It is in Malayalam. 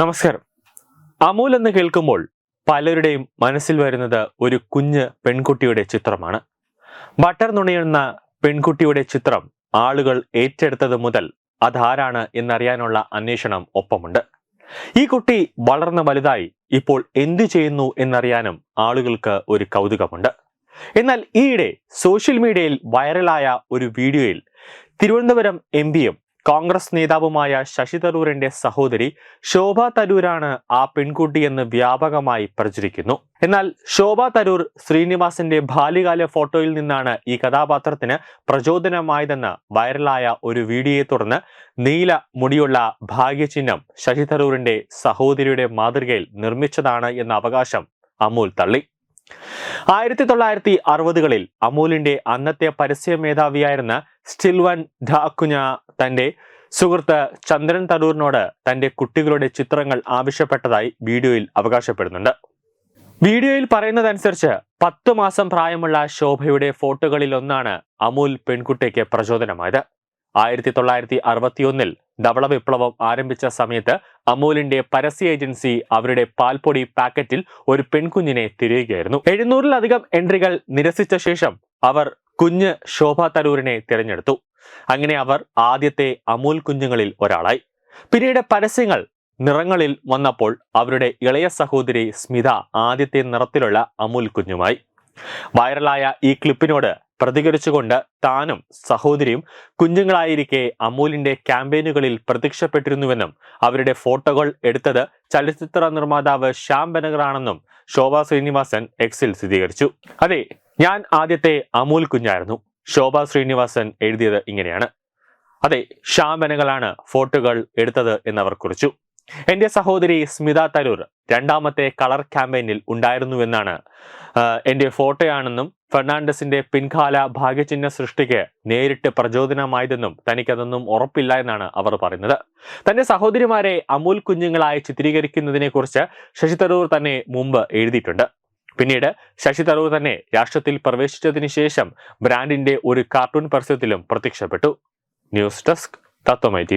നമസ്കാരം. അമൂൽ എന്ന് കേൾക്കുമ്പോൾ പലരുടെയും മനസ്സിൽ വരുന്നത് ഒരു കുഞ്ഞ് പെൺകുട്ടിയുടെ ചിത്രമാണ്. ബട്ടർ നുണയുന്ന പെൺകുട്ടിയുടെ ചിത്രം ആളുകൾ ഏറ്റെടുത്തത് മുതൽ അതാരാണ് എന്നറിയാനുള്ള അന്വേഷണം ഒപ്പമുണ്ട്. ഈ കുട്ടി വളർന്ന വലുതായി ഇപ്പോൾ എന്തു ചെയ്യുന്നു എന്നറിയാനും ആളുകൾക്ക് ഒരു കൗതുകമുണ്ട്. എന്നാൽ ഈയിടെ സോഷ്യൽ മീഡിയയിൽ വൈറലായ ഒരു വീഡിയോയിൽ തിരുവനന്തപുരം എം പിയും കോൺഗ്രസ് നേതാവുമായ ശശി തരൂരിന്റെ സഹോദരി ശോഭ തരൂരാണ് ആ പെൺകുട്ടിയെന്ന് വ്യാപകമായി പ്രചരിക്കുന്നു. എന്നാൽ ശോഭ തരൂർ ശ്രീനിവാസിന്റെ ബാല്യകാല ഫോട്ടോയിൽ നിന്നാണ് ഈ കഥാപാത്രത്തിന് പ്രചോദനമായതെന്ന് വൈറലായ ഒരു വീഡിയോയെ തുടർന്ന് നീല മുടിയുള്ള ഭാഗ്യചിഹ്നം ശശി തരൂരിന്റെ സഹോദരിയുടെ മാതൃകയിൽ നിർമ്മിച്ചതാണ് എന്ന അവകാശം അമൂൽ തള്ളി. ആയിരത്തി തൊള്ളായിരത്തി അറുപതുകളിൽ അമൂലിന്റെ അന്നത്തെ പരസ്യ മേധാവിയായിരുന്ന സ്റ്റിൽവൻ ധാക്കുഞ്ഞ തന്റെ സുഹൃത്ത് ചന്ദ്രൻ തരൂറിനോട് തന്റെ കുട്ടികളുടെ ചിത്രങ്ങൾ ആവശ്യപ്പെട്ടതായി വീഡിയോയിൽ അവകാശപ്പെടുന്നുണ്ട്. വീഡിയോയിൽ പറയുന്നതനുസരിച്ച് പത്ത് മാസം പ്രായമുള്ള ശോഭയുടെ ഫോട്ടോകളിൽ ഒന്നാണ് അമൂൽ പെൺകുട്ടിക്ക് പ്രചോദനമായത്. ആയിരത്തി തൊള്ളായിരത്തി അറുപത്തിയൊന്നിൽ ധവള വിപ്ലവം ആരംഭിച്ച സമയത്ത് അമൂലിന്റെ പരസ്യ ഏജൻസി അവരുടെ പാൽപ്പൊടി പാക്കറ്റിൽ ഒരു പെൺകുഞ്ഞിനെ തിരയുകയായിരുന്നു. എഴുന്നൂറിലധികം എൻട്രികൾ നിരസിച്ച ശേഷം അവർ കുഞ്ഞ് ശോഭ തരൂരിനെ തിരഞ്ഞെടുത്തു. അങ്ങനെ അവർ ആദ്യത്തെ അമൂൽ കുഞ്ഞുങ്ങളിൽ ഒരാളായി. പിന്നീട് പരസ്യങ്ങൾ നിറങ്ങളിൽ വന്നപ്പോൾ അവരുടെ ഇളയ സഹോദരി സ്മിത ആദ്യത്തെ നിറത്തിലുള്ള അമൂൽ കുഞ്ഞുമായി. വൈറലായ ഈ ക്ലിപ്പിനോട് പ്രതികരിച്ചുകൊണ്ട് താനും സഹോദരിയും കുഞ്ഞുങ്ങളായിരിക്കെ അമൂലിന്റെ ക്യാമ്പയിനുകളിൽ പ്രത്യക്ഷപ്പെട്ടിരുന്നുവെന്നും അവരുടെ ഫോട്ടോകൾ എടുത്തത് ചലച്ചിത്ര നിർമ്മാതാവ് ശ്യാം ബനഗറാണെന്നും ശോഭ ശ്രീനിവാസൻ എക്സിൽ സ്ഥിരീകരിച്ചു. അതെ ഞാൻ ആദ്യത്തെ അമൂൽ കുഞ്ഞായിരുന്നു. ശോഭ ശ്രീനിവാസൻ എഴുതിയത് ഇങ്ങനെയാണ്. അതെ ശ്യാം ബനഗലാണ് ഫോട്ടോകൾ എടുത്തത് എന്നവർ കുറിച്ചു. എന്റെ സഹോദരി സ്മിത തരൂർ രണ്ടാമത്തെ കളർ ക്യാമ്പയിനിൽ ഉണ്ടായിരുന്നുവെന്നാണ്. എന്റെ ഫോട്ടോയാണെന്നും ഫെർണാണ്ടസിന്റെ പിൻകാല ഭാഗ്യചിഹ്ന സൃഷ്ടിക്ക് നേരിട്ട് പ്രചോദനമായതെന്നും തനിക്കതൊന്നും ഉറപ്പില്ല എന്നാണ് അവർ പറയുന്നത്. തന്റെ സഹോദരിമാരെ അമൂൽ കുഞ്ഞുങ്ങളായി ചിത്രീകരിക്കുന്നതിനെ കുറിച്ച് ശശി തരൂർ തന്നെ മുമ്പ് എഴുതിയിട്ടുണ്ട്. പിന്നീട് ശശി തരൂർ തന്നെ രാഷ്ട്രത്തിൽ പ്രവേശിച്ചതിന് ശേഷം ബ്രാൻഡിന്റെ ഒരു കാർട്ടൂൺ പരസ്യത്തിലും പ്രത്യക്ഷപ്പെട്ടു. ന്യൂസ് ഡെസ്ക് തത്വമൈ ടി